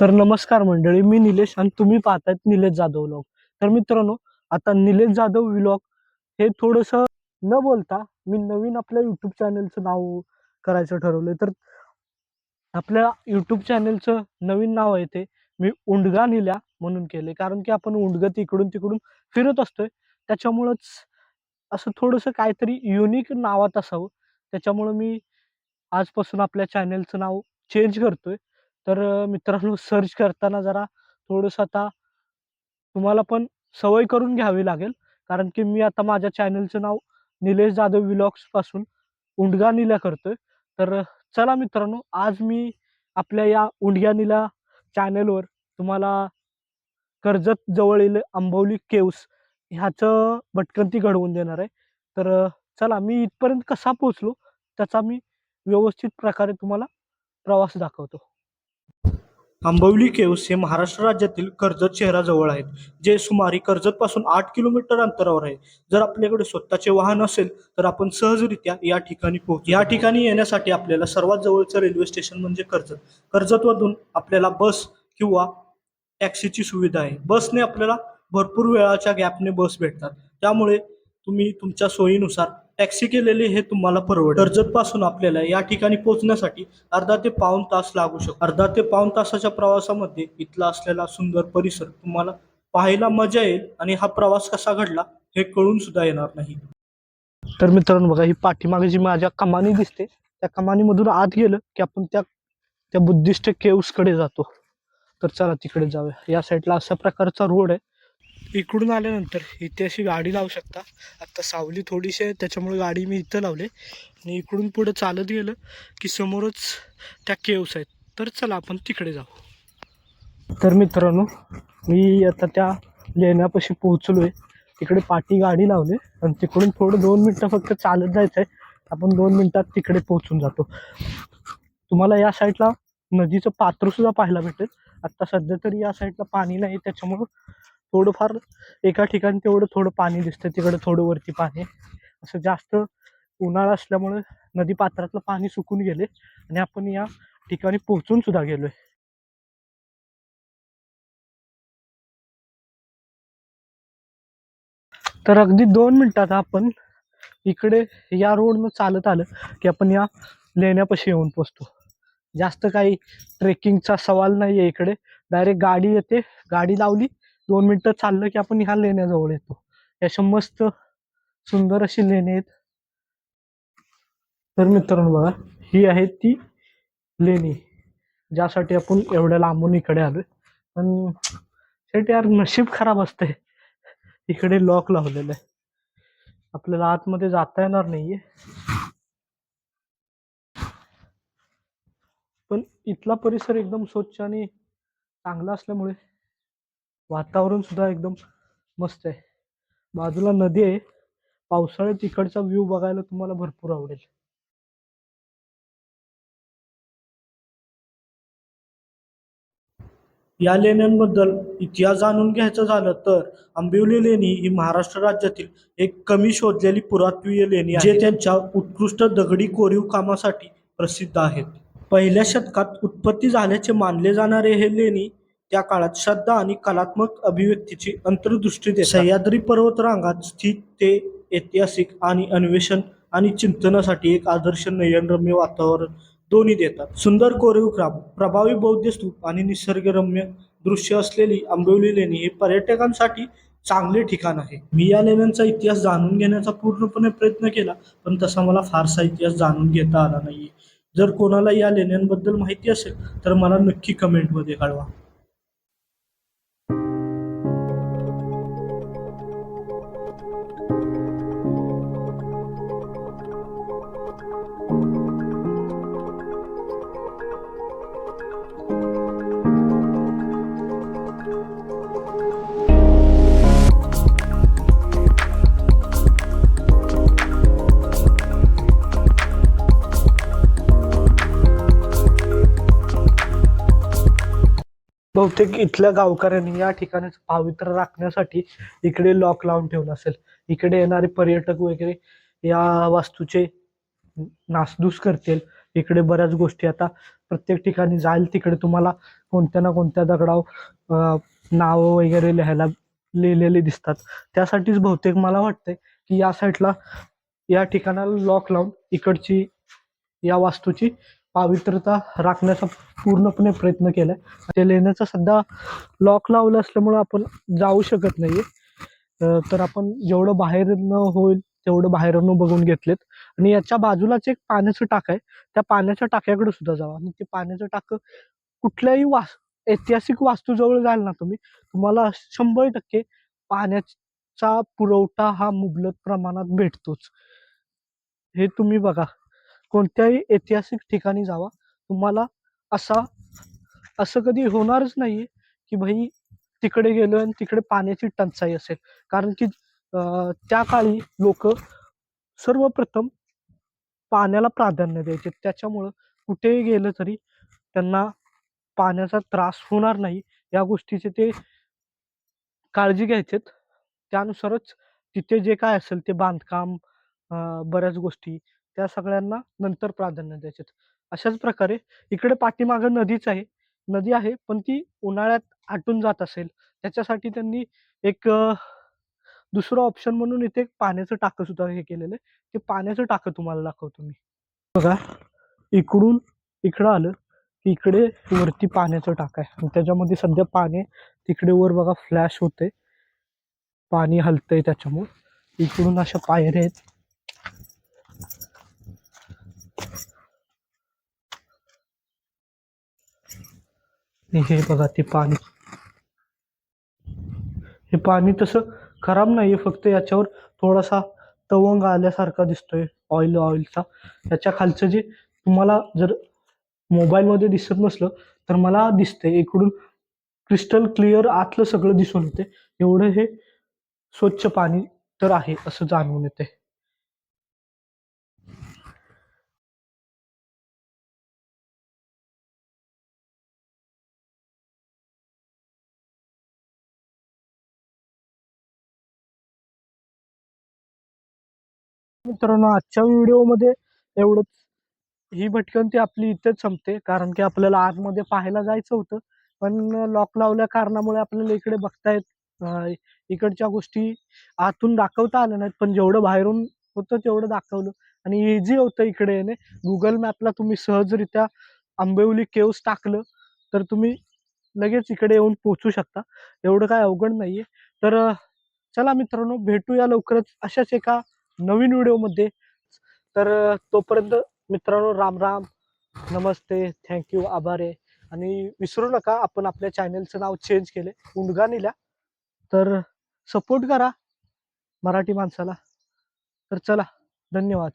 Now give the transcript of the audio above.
तर नमस्कार मंडळी मी निलेश आणि तुम्ही पाहतायत निलेश जाधव व्लॉग तर मित्रांनो आता निलेश जाधव व्लॉग हे थोडस न बोलता मी नवीन आपल्या युट्यूब चॅनलचं नाव करायचं ठरवलंय. तर आपल्या युट्यूब चॅनलचं नवीन नाव आहे ते मी उंडगा निल्या म्हणून केले कारण की आपण उंडगत इकडून तिकडून फिरत असतोय. त्याच्यामुळंच असं थोडंसं काहीतरी युनिक नावात असावं. त्याच्यामुळं मी आजपासून आपल्या चॅनलचं नाव चेंज करतोय. तर मित्रांनो सर्च करताना जरा थोडंसं आता तुम्हाला पण सवय करून घ्यावी लागेल. कारण की मी आता माझ्या चॅनलचं नाव निलेश जाधव विलॉग्सपासून उंडगा निला करतोय. तर चला मित्रांनो आज मी आपल्या या उंडग्या निला चॅनलवर तुम्हाला कर्जत जवळील आंबवली केव्स ह्याचं भटकंती घडवून देणार आहे. तर चला मी इथपर्यंत कसा पोचलो त्याचा मी व्यवस्थित प्रकारे तुम्हाला प्रवास दाखवतो. आंबवली केव्स हे महाराष्ट्र राज्यातील कर्जत शहराजवळ आहेत जे सुमारे कर्जतपासून आठ किलोमीटर अंतरावर आहे. जर आपल्याकडे स्वतःचे वाहन असेल तर आपण सहजरित्या या ठिकाणी पोहोच. या ठिकाणी येण्यासाठी आपल्याला सर्वात जवळचं रेल्वे स्टेशन म्हणजे कर्जत. कर्जतमधून आपल्याला बस किंवा टॅक्सीची सुविधा आहे. बसने आपल्याला भरपूर वेळाच्या गॅपने बस भेटतात. त्यामुळे तुम्ही तुमच्या सोयीनुसार टॅक्सी केलेली हे तुम्हाला परवडेल. कर्जत पासून आपल्याला या ठिकाणी पोहोचण्यासाठी अर्धा ते पाऊण तास लागू शकतो. अर्धा ते पाऊण तासाच्या प्रवासामध्ये इथला असलेला सुंदर परिसर तुम्हाला पाहायला मजा येईल आणि हा प्रवास कसा घडला हे कळून सुद्धा येणार नाही. तर मित्रांनो बघा ही पाठीमागे जी माझ्या कमानी दिसते त्या कमानीमधून आत गेलं की आपण त्या त्या बुद्धिस्ट केव्सकडे जातो. तर चला तिकडे जाऊया. या साईडला अशा प्रकारचा रोड आहे. इकडून आल्यानंतर इथे अशी गाडी लावू शकता. आता सावली थोडीशी आहे त्याच्यामुळे गाडी मी इथं लावले. आणि इकडून पुढं चालत गेलं की समोरच त्या केव्स आहेत. तर चला आपण तिकडे जाऊ. तर मित्रांनो मी आता त्या लेण्यापाशी पोहोचलो आहे तिकडे पाठी गाडी लावली आणि तिकडून थोडं दोन मिनटं फक्त चालत जायचं आहे आपण दोन मिनटात तिकडे पोहोचून जातो. तुम्हाला या साईडला नदीचं पात्र सुद्धा पाहायला भेटेल. आता सध्या तरी या साईडला पाणी नाही त्याच्यामुळं थोडंफार एका ठिकाणी तेवढं थोडं पाणी दिसतं तिकडं थोडं वरती पाणी. असं जास्त उन्हाळा असल्यामुळे नदी पात्रातलं पाणी सुकून गेले आणि आपण या ठिकाणी पोहोचून सुद्धा गेलोय. तर अगदी दोन मिनिटात आपण इकडे या रोडनं चालत आलं की आपण या लेण्यापाशी येऊन पोचतो जास्त काही ट्रेकिंगचा सवाल नाही आहे इकडे. डायरेक्ट गाडी येते गाडी लावली दोन मिनटं चाललं की आपण ह्या लेण्याजवळ येतो. अशा मस्त सुंदर अशी लेणी आहेत. तर मित्रांनो बघा ही आहे ती लेणी ज्यासाठी आपण एवढ्या लांबून इकडे आलोय. पण शेवटी यार नशीब खराब असते इकडे लॉक लावलेलं आहे. आपल्याला आतमध्ये जाता येणार नाहीये. पण इथला परिसर एकदम स्वच्छ आणि चांगला असल्यामुळे वातावरण सुद्धा एकदम मस्त आहे. बाजूला नदी आहे. पावसाळ्यात इकडचा व्ह्यू बघायला तुम्हाला भरपूर आवडेल. या लेण्यांबद्दल इतिहास जाणून घ्यायचं झालं तर आंबिवली लेणी ही महाराष्ट्र राज्यातील एक कमी शोधलेली पुरातत्वीय लेणी आहे. जे त्यांच्या उत्कृष्ट दगडी कोरीव कामासाठी प्रसिद्ध आहेत. पहिल्या शतकात उत्पत्ती झाल्याचे मानले जाणारे हे लेणी त्या काळात श्रद्धा आणि कलात्मक अभिव्यक्तीची अंतर्दृष्टी सह्याद्री पर्वतरांगात स्थित ते ऐतिहासिक आणि अन्वेषण आणि चिंतनासाठी एक आदर्श नयनरम्य वातावरण दोन्ही देतात. सुंदर कोरीव प्रभावी बौद्ध स्तूप आणि निसर्गरम्य दृश्य असलेली आंबिवली लेणी हे पर्यटकांसाठी चांगले ठिकाण आहे. मी या लेण्यांचा इतिहास जाणून घेण्याचा पूर्णपणे प्रयत्न केला पण तसा मला फारसा इतिहास जाणून घेता आला नाहीये. जर कोणाला या लेण्यांबद्दल माहिती असेल तर मला नक्की कमेंटमध्ये कळवा. बहुतेक इथल्या गावकऱ्यांनी या ठिकाणी पावित्र्य राखण्यासाठी इकडे लॉक लावून ठेवलं असेल. इकडे येणारे पर्यटक वगैरे या वास्तूचे नासधूस करतील. इकडे बऱ्याच गोष्टी आता प्रत्येक ठिकाणी जाईल तिकडे तुम्हाला कोणत्या ना कोणत्या दगडाव नावं वगैरे लिहायला लिहिलेले दिसतात. त्यासाठीच बहुतेक मला वाटतंय की या साईडला या ठिकाणाला लॉक लावून इकडची या वास्तूची पावित्रता राखण्याचा पूर्णपणे प्रयत्न केलाय. ते लेण्याचा सध्या लॉक लावलं असल्यामुळे आपण जाऊ शकत नाही तर आपण जेवढं बाहेरनं होईल तेवढं बाहेरनं बघून घेतलेत. आणि याच्या बाजूलाच एक पाण्याचं टाक आहे. त्या पाण्याच्या टाक्याकडे सुद्धा जावा. आणि ते पाण्याचं टाक कुठल्याही वास ऐतिहासिक वास्तूजवळ जाल ना तुम्ही तुम्हाला शंभर टक्के पाण्याचा पुरवठा हा मुबलक प्रमाणात भेटतोच. हे तुम्ही बघा. कोणत्याही ऐतिहासिक ठिकाणी जावा. तुम्हाला असा असं कधी होणारच नाही की भाई तिकडे गेलो आणि तिकडे पाण्याची टंचाई असेल. कारण की त्या काळी लोक सर्वप्रथम पाण्याला प्राधान्य द्यायचे. त्याच्यामुळं कुठेही गेलं तरी त्यांना पाण्याचा त्रास होणार नाही. या गोष्टीचे ते काळजी घ्यायचेत. त्यानुसारच तिथे जे काय असेल ते बांधकाम बऱ्याच गोष्टी त्या सगळ्यांना नंतर प्राधान्य द्यायचे अशाच प्रकारे इकडे पाठीमागं नदीच आहे. नदी आहे पण ती उन्हाळ्यात आटून जात असेल. त्याच्यासाठी त्यांनी एक दुसरं ऑप्शन म्हणून इथे एक पाण्याचं टाकं सुद्धा हे केलेलं आहे. ते पाण्याचं टाकं तुम्हाला दाखवतो मी. बघा इकडून इकडं आलं की इकडे वरती पाण्याचं टाक आहे. आणि त्याच्यामध्ये सध्या पाणी तिकडे वर बघा फ्लॅश होते पाणी हलतंय त्याच्यामुळे. इकडून अशा पायऱ्या आहेत. हे बघा ते पाणी. हे पाणी तसं खराब नाहीये फक्त याच्यावर थोडासा तवंग आल्यासारखा दिसतोय ऑइल ऑइलचा याच्या खालचं जे तुम्हाला जर मोबाईलमध्ये दिसत नसलं तर मला दिसतंय इकडून क्रिस्टल क्लिअर आतलं सगळं दिसून येते एवढं हे स्वच्छ पाणी तर आहे असं जाणवून येते मित्रांनो आजच्या व्हिडिओमध्ये एवढंच. ही भटकंती आपली इथेच संपते कारण की आपल्याला आतमध्ये पाहायला जायचं होतं. पण लॉक लावल्या कारणामुळे आपल्याला इकडे बघतायत इकडच्या गोष्टी आतून दाखवता आल्या नाहीत पण जेवढं बाहेरून होतं तेवढं दाखवलं. आणि इझी होतं इकडे येणे. गुगल मॅपला तुम्ही सहजरित्या आंबेवली केव्स टाकलं तर तुम्ही लगेच इकडे येऊन पोचू शकता. एवढं काय अवघड नाहीये. तर चला मित्रांनो भेटूया लवकरच अशाच एका नवीन व्हिडिओमध्ये. तर तोपर्यंत मित्रांनो राम राम नमस्ते थँक्यू आभार. आहे आणि विसरू नका आपण आपल्या चॅनलचं नाव चेंज केले उंडगाणीला तर सपोर्ट करा मराठी माणसाला. तर चला धन्यवाद.